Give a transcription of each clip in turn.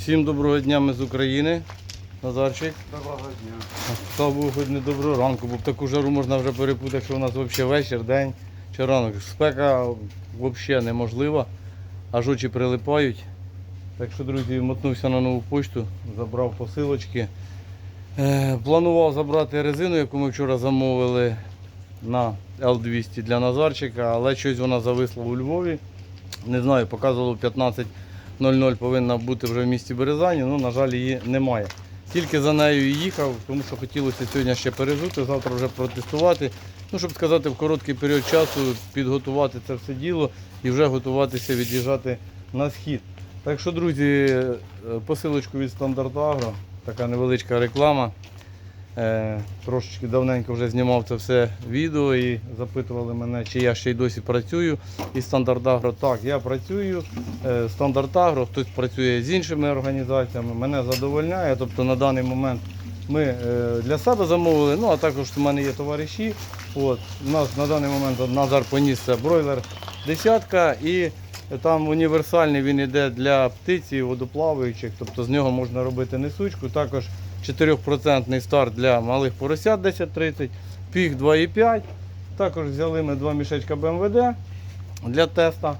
Всім доброго дня, ми з України. Назарчик. Доброго дня. Слава Богу, хоч не доброго ранку, бо в таку жару можна вже перепутати, що у нас взагалі вечір, день чи ранок. Спека взагалі неможлива, аж очі прилипають. Так що, друзі, мотнувся на нову почту, забрав посилочки. Е, планував забрати резину, яку ми вчора замовили на L200 для Назарчика, але щось вона зависла у Львові. Не знаю, показувало 15.00 повинна бути вже в місті Березані, ну, на жаль, її немає. Тільки за нею і їхав, тому що хотілося сьогодні ще перезути, завтра вже протестувати. Ну, щоб сказати, в короткий період часу підготувати це все діло і вже готуватися від'їжджати на схід. Так що, друзі, е, посилочку від Стандарт Агро, така невеличка реклама. Е, трошечки давненько вже знімав це все відео і запитували мене, чи я ще й досі працюю із Стандарт Агро. Так, я працюю. Е, Стандарт хтось працює з іншими організаціями. Мене задовольняє. Тобто на даний момент ми е, для себе замовили, ну а також в мене є товариші. От, у нас на даний момент Назар поніс це бройлер десятка і там універсальний він йде для птиці, водоплаваючих, тобто з нього можна робити несучку. Також 4% старт для малих поросят 10-30, піг 2,5. Також взяли ми два мішечка БМВД для теста.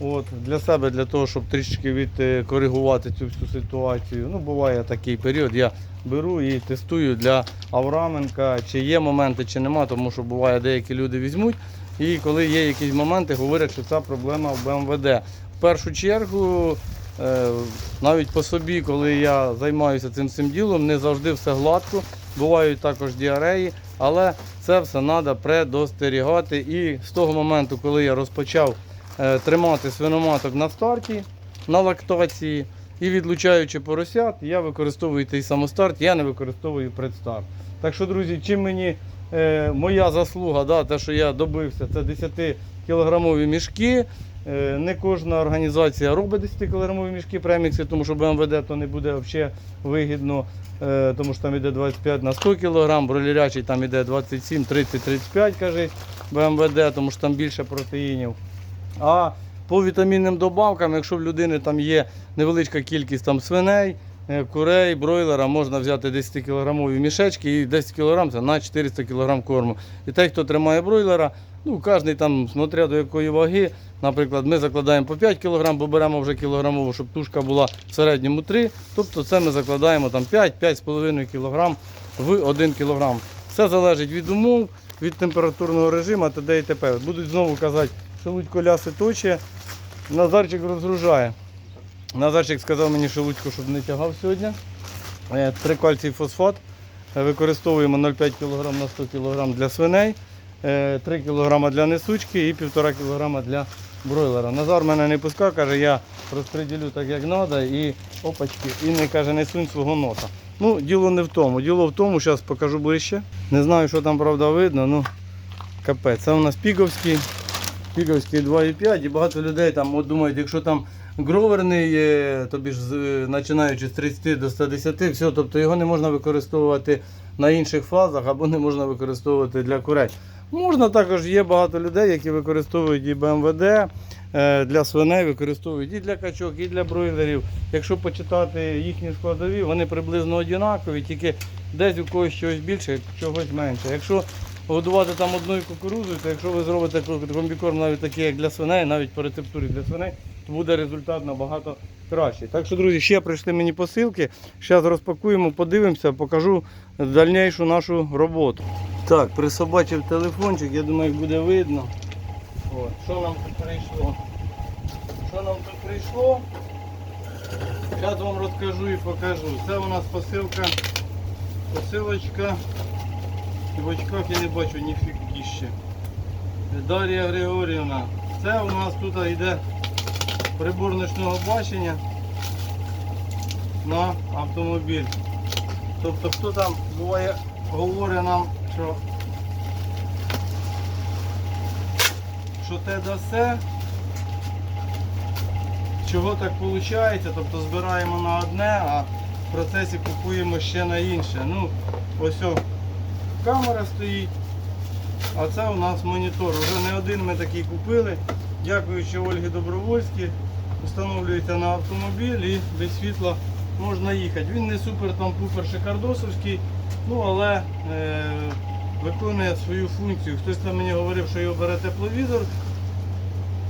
От, для себе, для того, щоб трішки відкоригувати цю всю ситуацію. Ну, буває такий період. Я беру і тестую для Авраменка, чи є моменти, чи нема, тому що буває деякі люди візьмуть. І коли є якісь моменти, говорять, що це проблема в БМВД. В першу чергу, е, навіть по собі, коли я займаюся цим цим ділом, не завжди все гладко. Бувають також діареї, але це все треба предостерігати. І з того моменту, коли я розпочав е, тримати свиноматок на старті, на лактації і відлучаючи поросят, я використовую той самостарт, я не використовую предстарт. Так що, друзі, чим мені е, моя заслуга, да, те, що я добився, це 10 кілограмові мішки. Е, Не кожна організація робить 10 кілограмові мішки премікси, тому що БМВД то не буде взагалі вигідно, е, тому що там йде 25 на 100 кг, бролірячий там йде 27, 30, 35, каже БМВД, тому що там більше протеїнів. А по вітамінним добавкам, якщо в людини там є невеличка кількість там свиней, курей, бройлера, можна взяти 10 кілограмові мішечки і 10 кг це на 400 кг корму. І той, хто тримає бройлера, ну кожен там, смотря до якої ваги, наприклад, ми закладаємо по 5 кг, бо беремо вже кілограмову, щоб тушка була в середньому 3, тобто це ми закладаємо там 5-5,5 кг в 1 кг. Все залежить від умов, від температурного режиму, т.д. і т.п. Будуть знову казати, що Лудько ляси точить, Назарчик розгружає. Назарчик сказав мені, що Лудько, щоб не тягав сьогодні. Е, Трикальцій фосфат. Е, Використовуємо 0,5 кг на 100 кг для свиней, е, 3 кг для несучки і 1,5 кг для бройлера. Назар мене не пускав, каже, я розподілю так, як треба, і опачки, і не каже, не сунь свого носа. Ну, діло не в тому. Діло в тому, зараз покажу ближче. Не знаю, що там правда видно, ну капець. Це у нас піковський, піковський 2,5 і багато людей там от думають, якщо там гроверний, тобі ж починаючи з 30 до 110, все, тобто його не можна використовувати на інших фазах або не можна використовувати для курей. Можна також, є багато людей, які використовують і БМВД е, для свиней, використовують і для качок, і для бройлерів. Якщо почитати їхні складові, вони приблизно однакові, тільки десь у когось щось більше, чогось менше. Якщо годувати там одною кукурузою, то якщо ви зробите комбікорм навіть такий, як для свиней, навіть по рецептурі для свиней, буде результат набагато кращий. Так що, друзі, ще прийшли мені посилки. Зараз розпакуємо, подивимося, покажу дальнішу нашу роботу. Так, присобачив телефончик, я думаю, буде видно. От, що нам тут прийшло? Що нам тут прийшло? Зараз вам розкажу і покажу. Це у нас посилка. Посилочка. В очках я не бачу ні ще. Дар'я Григорівна. Це у нас тут йде прибор ночного бачення на автомобіль. Тобто хто там буває говорить нам, що, що те да все, чого так виходить, тобто збираємо на одне, а в процесі купуємо ще на інше. Ну, ось о, камера стоїть, а це у нас монітор. Уже не один ми такий купили. Дякуючи Ольгі Добровольській, встановлюється на автомобіль і без світла можна їхати. Він не супер там пупер шикардосовський, ну але е, виконує свою функцію. Хтось там мені говорив, що його бере тепловізор.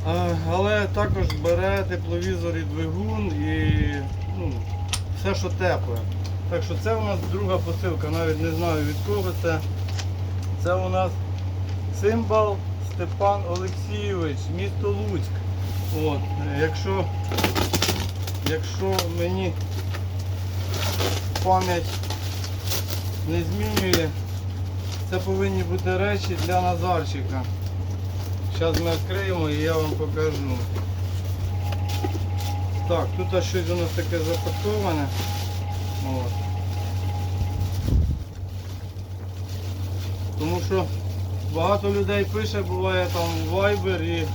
А, але також бере тепловізор і двигун і ну, все, що тепле. Так що це у нас друга посилка, навіть не знаю від кого це. Це у нас Симбал Степан Олексійович, місто Луцьк. От, е, якщо, якщо мені пам'ять не змінює, це повинні бути речі для Назарчика. Зараз ми відкриємо і я вам покажу. Так, тут щось у нас таке запаковане. От. Тому що багато людей пише, буває там в Viber і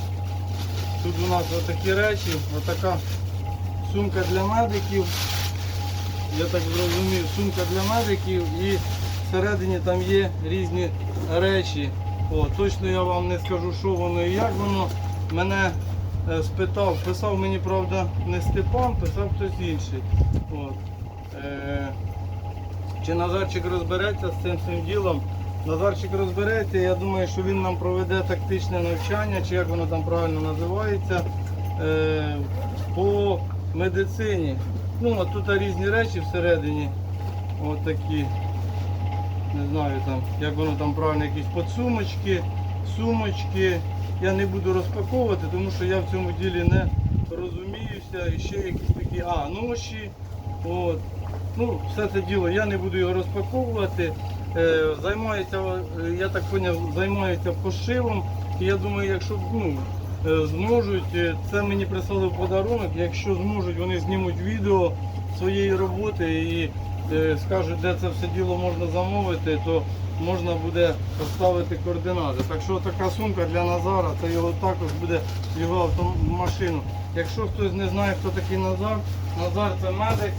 тут у нас отакі речі, отака сумка для медиків. Я так зрозумів, сумка для медиків і всередині там є різні речі. О, точно я вам не скажу, що воно і як воно. Мене е, спитав, писав мені, правда, не Степан, писав хтось інший. От. Е, чи Назарчик розбереться з цим всім ділом? Назарчик розбереться, я думаю, що він нам проведе тактичне навчання, чи як воно там правильно називається, е, по медицині. Ну, а тут різні речі всередині. От такі. Не знаю там, як воно там правильно, якісь подсумочки, сумочки. Я не буду розпаковувати, тому що я в цьому ділі не розуміюся. І ще якісь такі, а, ноші. От. Ну, все це діло я не буду його розпаковувати. Е, займаються, е, я так зрозумів, займаються пошивом. І я думаю, якщо ну, е, зможуть, це мені прислали в подарунок, якщо зможуть, вони знімуть відео своєї роботи і скажуть, де це все діло можна замовити, то можна буде поставити координати. Так що така сумка для Назара, це його також буде його автомашину. Якщо хтось не знає, хто такий Назар, Назар це медик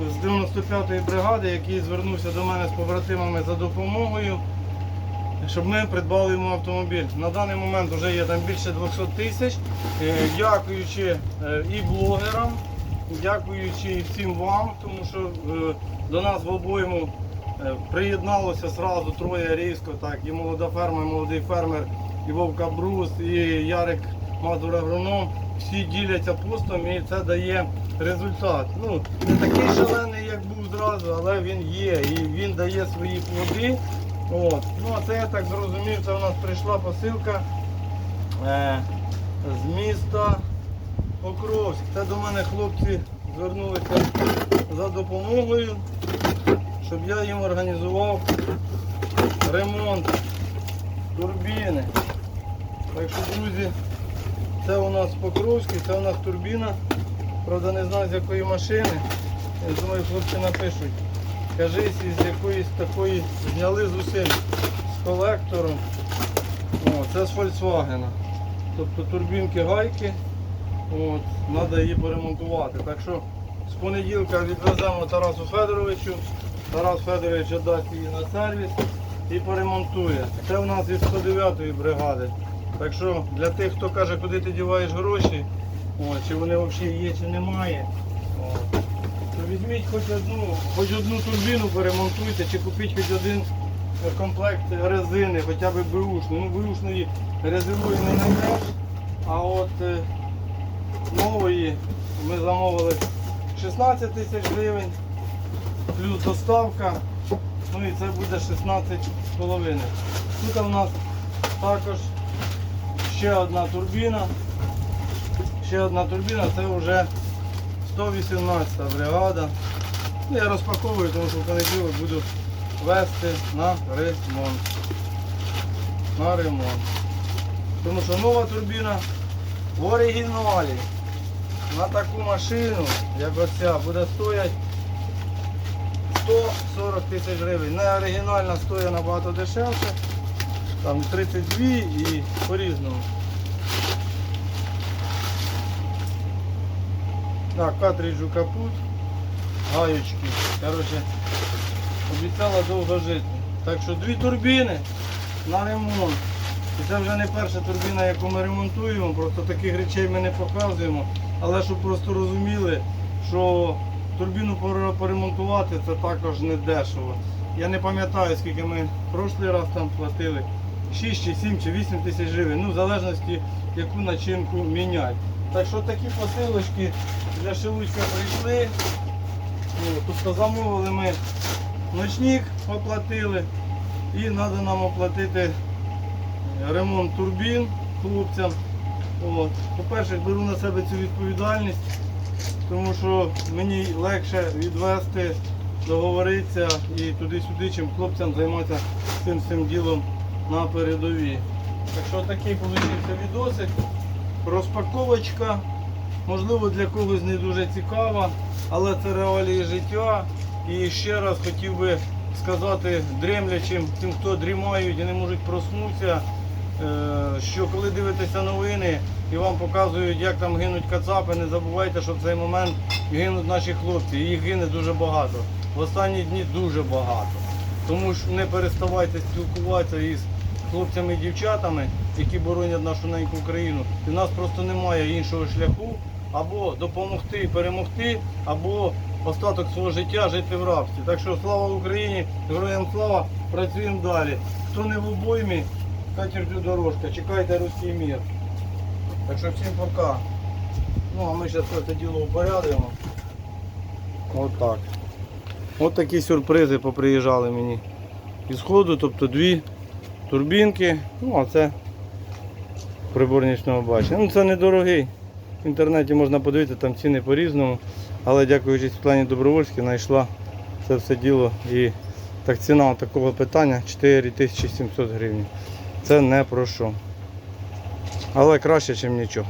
з 95-ї бригади, який звернувся до мене з побратимами за допомогою, щоб ми придбали йому автомобіль. На даний момент вже є там більше 200 тисяч. Е, Дякуючи е, і блогерам, дякуючи всім вам, тому що е, до нас в обойму приєдналося зразу троє різко, так, і молода ферма, і молодий фермер, і Вовка Брус, і Ярик Мазур агроном. Всі діляться постом і це дає результат. Ну, не такий шалений, як був зразу, але він є і він дає свої плоди. От. Ну, а це я так зрозумів, це у нас прийшла посилка е, з міста Покровськ. Це до мене хлопці звернулися за допомогою, щоб я їм організував ремонт турбіни. Так що, друзі, це у нас Покровський, це у нас турбіна. Правда, не знаю з якої машини. Я думаю, хлопці напишуть. Кажись, із якоїсь такої зняли з усім з колектором. О, це з Volkswagen. Тобто турбінки гайки. От, Треба її поремонтувати. Так що з понеділка відвеземо Тарасу Федоровичу. Тарас Федорович дасть її на сервіс і поремонтує. Це у нас від 109-ї бригади. Так що для тих, хто каже, куди ти діваєш гроші, о, чи вони взагалі є, чи немає. То візьміть хоч одну, хоч одну турбіну поремонтуйте, чи купіть хоч один е, комплект резини, хоча б беушну. Ну, беушної резинової не знайдеш. А от е, нової ми замовили 16 тисяч гривень, плюс доставка. Ну і це буде 16,5. Тут у нас також ще одна турбіна. Ще одна турбіна, це вже 118 бригада. Ну, Я розпаковую, тому що в понеділок буду вести на ремонт. На ремонт. Тому що нова турбіна в оригіналі на таку машину, як оця, буде стояти 140 тисяч гривень. Не оригінальна стоїть набагато дешевше. Там 32 і по-різному. Так, картриджу капут, гаючки. Коротше, обіцяла довго жити. Так що дві турбіни на ремонт. І це вже не перша турбіна, яку ми ремонтуємо, просто таких речей ми не показуємо. Але щоб просто розуміли, що турбіну поремонтувати це також не дешево. Я не пам'ятаю, скільки ми прошлий раз там платили. 6 чи 7 чи 8 тисяч гривень, ну в залежності яку начинку міняти. Так що такі посилочки для шелудька прийшли. Тобто замовили ми ночник, оплатили і треба нам оплатити ремонт турбін хлопцям. По-перше, беру на себе цю відповідальність, тому що мені легше відвести, договоритися і туди-сюди, чим хлопцям займатися цим всім ділом на передовій. Так що такий вийшов відосик. Розпаковочка. Можливо, для когось не дуже цікава, але це реалії життя. І ще раз хотів би сказати дремлячим, тим, хто дрімають і не можуть проснутися, е, що коли дивитеся новини і вам показують, як там гинуть кацапи, не забувайте, що в цей момент гинуть наші хлопці. І їх гине дуже багато. В останні дні дуже багато. Тому що не переставайте спілкуватися із хлопцями і дівчатами, які боронять нашу неньку Україну. І в нас просто немає іншого шляху або допомогти перемогти, або остаток свого життя жити в рабстві. Так що слава Україні, героям слава, працюємо далі. Хто не в обоймі, катертю дорожка, чекайте руський мір. Так що всім пока. Ну а ми зараз це діло упорядимо. Отак. От такі сюрпризи поприїжджали мені. Із ходу, тобто дві турбінки, ну а це прибор нічного бачення. Ну це недорогий. В інтернеті можна подивитися, там ціни по-різному. Але дякуючи Світлані Добровольській, знайшла це все діло. І так ціна такого питання 4700 гривень. Це не про що. Але краще, ніж нічого.